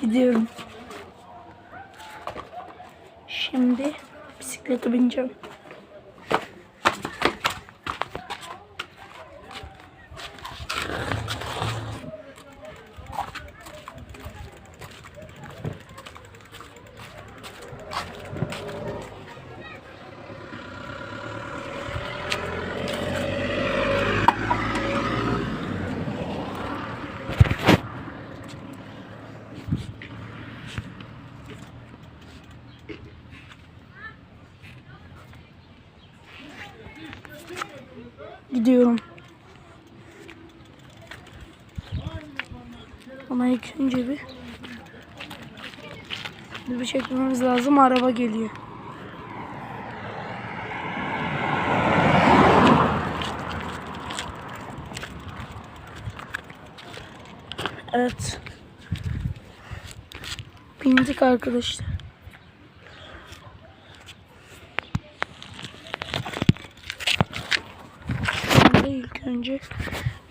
Gidiyorum. Şimdi bisiklete bineceğim. Gidiyorum. Ama ilk bir bir çekmemiz lazım. Araba geliyor. Evet. Bindik arkadaşlar. Şu anda ilk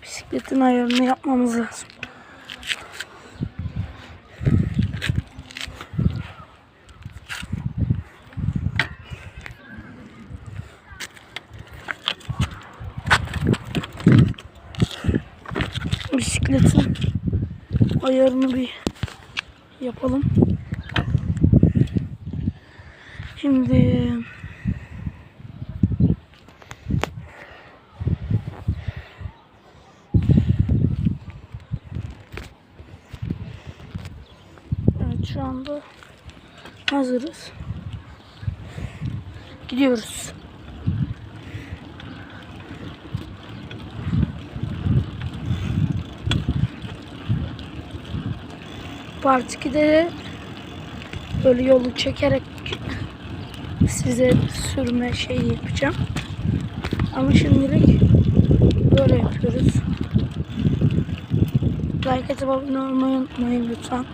bisikletin ayarını yapmamız lazım. Bisikletin ayarını bir yapalım. Şimdi Evet şu anda hazırız. Gidiyoruz. Part 2'de de böyle yolu çekerek size sürme şeyi yapacağım. Ama şimdilik böyle yapıyoruz. Like atıp abone olmayı unutmayın lütfen.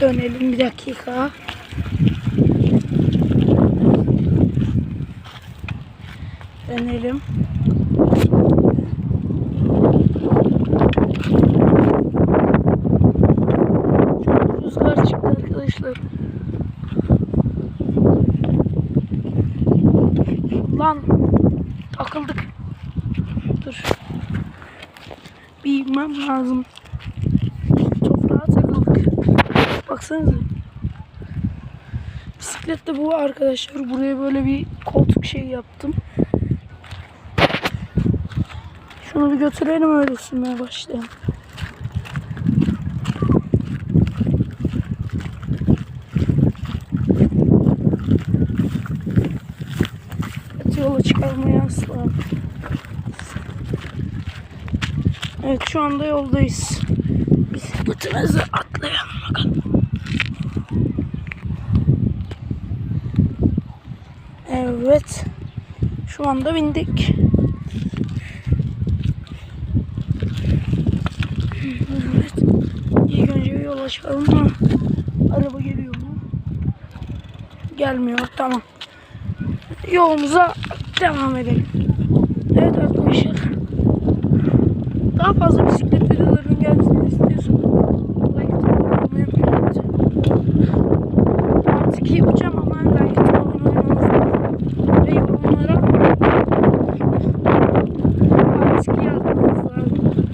Dönelim bir dakika. Dönelim. Çok rüzgar çıktı. Lan takıldık. Dur. Bir inmem lazım. Baksanıza. Bisiklet de bu arkadaşlar. Buraya böyle bir koltuk şey yaptım. Şunu bir götürelim öyle sürmeye başlayalım. Yola çıkarmaya asla. Evet şu anda yoldayız. Bisikletimizi atlayalım bakalım. Evet. Şu anda bindik. Evet. İlk önce bir yola çıkalım ama araba geliyor mu? Gelmiyor. Tamam. Yolumuza devam edelim. Evet arkadaşlar. Daha fazla bisiklet videolarının gelmesini istiyorsanız like atıp abone olmayı unutmayın. Artık yapacağım ama like atıp abone olmanız lazım. Ve yorumlara artık yazmanız lazım.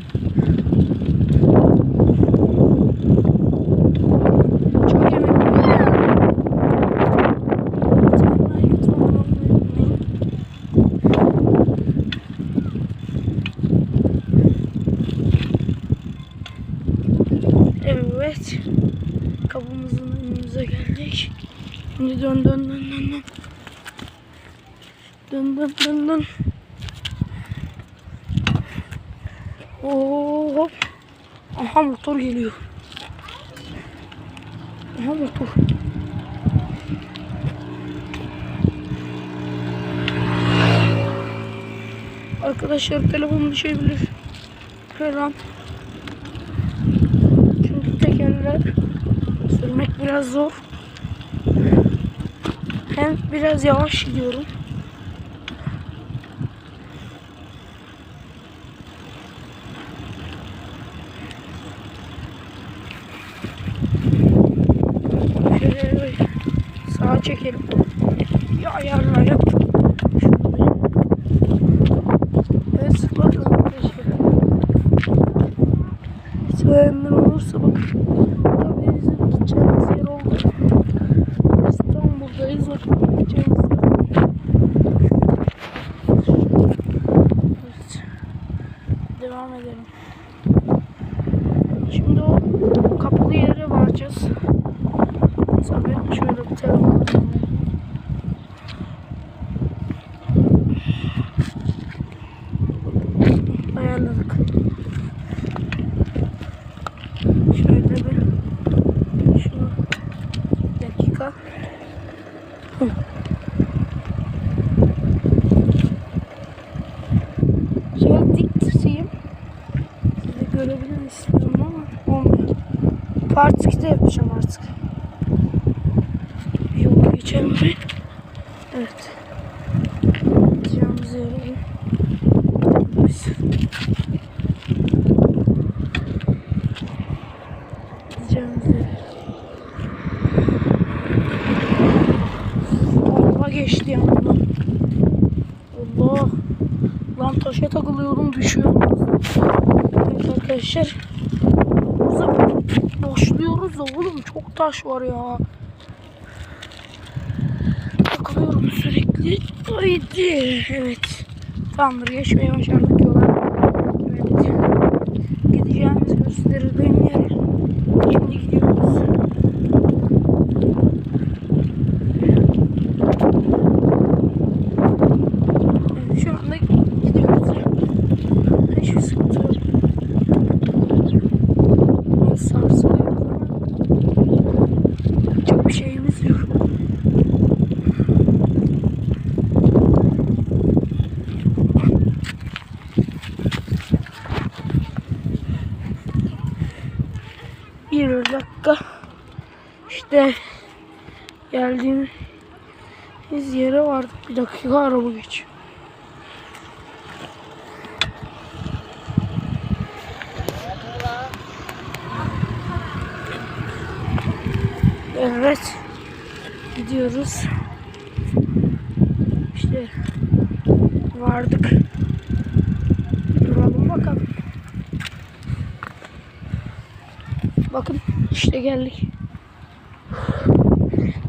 Çok yemek yiyorum. Lütfen like atıp abone olmayı unutmayın. Evet. Kapımızın önümüze geldik. Şimdi dön dön dön dön dön. Dön dön dön dön. Oo, hop. Aha motor geliyor. Aha motor. Arkadaşlar telefon düşebilir. Her an. Tekerler sürmek biraz zor. Hem biraz yavaş gidiyorum. Şöyle sağa çekelim. Ya ayarlayalım. Şunu bir. Evet bakın arkadaşlar. Söyleyenler olursa bak. Tabii bizim gideceğimiz yer oldu. İstanbul'dayız bakın gideceğimiz yer. Evet. Devam edelim. Şimdi o kapalı yere varacağız. Tabii şöyle bir telefon alayım. Ayarladık. Şöyle bir şunu bir dakika. Hı. Şöyle dik tutayım. Siz de görebilin istiyorum ama olmuyor. Part 2'de yapacağım artık. Yola geçelim mi? Evet. Gideceğimiz yere. Gideceğimiz. Allah geçti yanımdan. Allah. Lan taşa takılıyordum düşüyorum. Evet arkadaşlar. Da oğlum çok taş var ya. Takılıyorum sürekli. Haydi. Evet. Tamamdır geçmeyi başardık yola. Evet. Gideceğimiz gösterildiğim yere. Şimdi gidiyoruz. Evet, şu anda gidiyoruz. Hiçbir sıkıntı yok. Biraz sarsılıyoruz ama çok bir şeyimiz yok. Bir dakika. İşte geldiğimiz yere vardık. Bir dakika araba geçiyor. Evet. Gidiyoruz. İşte vardık. Duralım bakalım. Bakın işte geldik.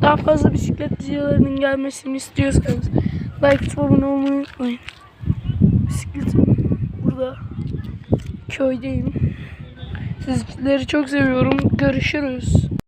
Daha fazla bisiklet videolarının gelmesini istiyorsanız like atıp abone olmayı unutmayın. Bisikletim burada. Köydeyim. Sizleri çok seviyorum. Görüşürüz.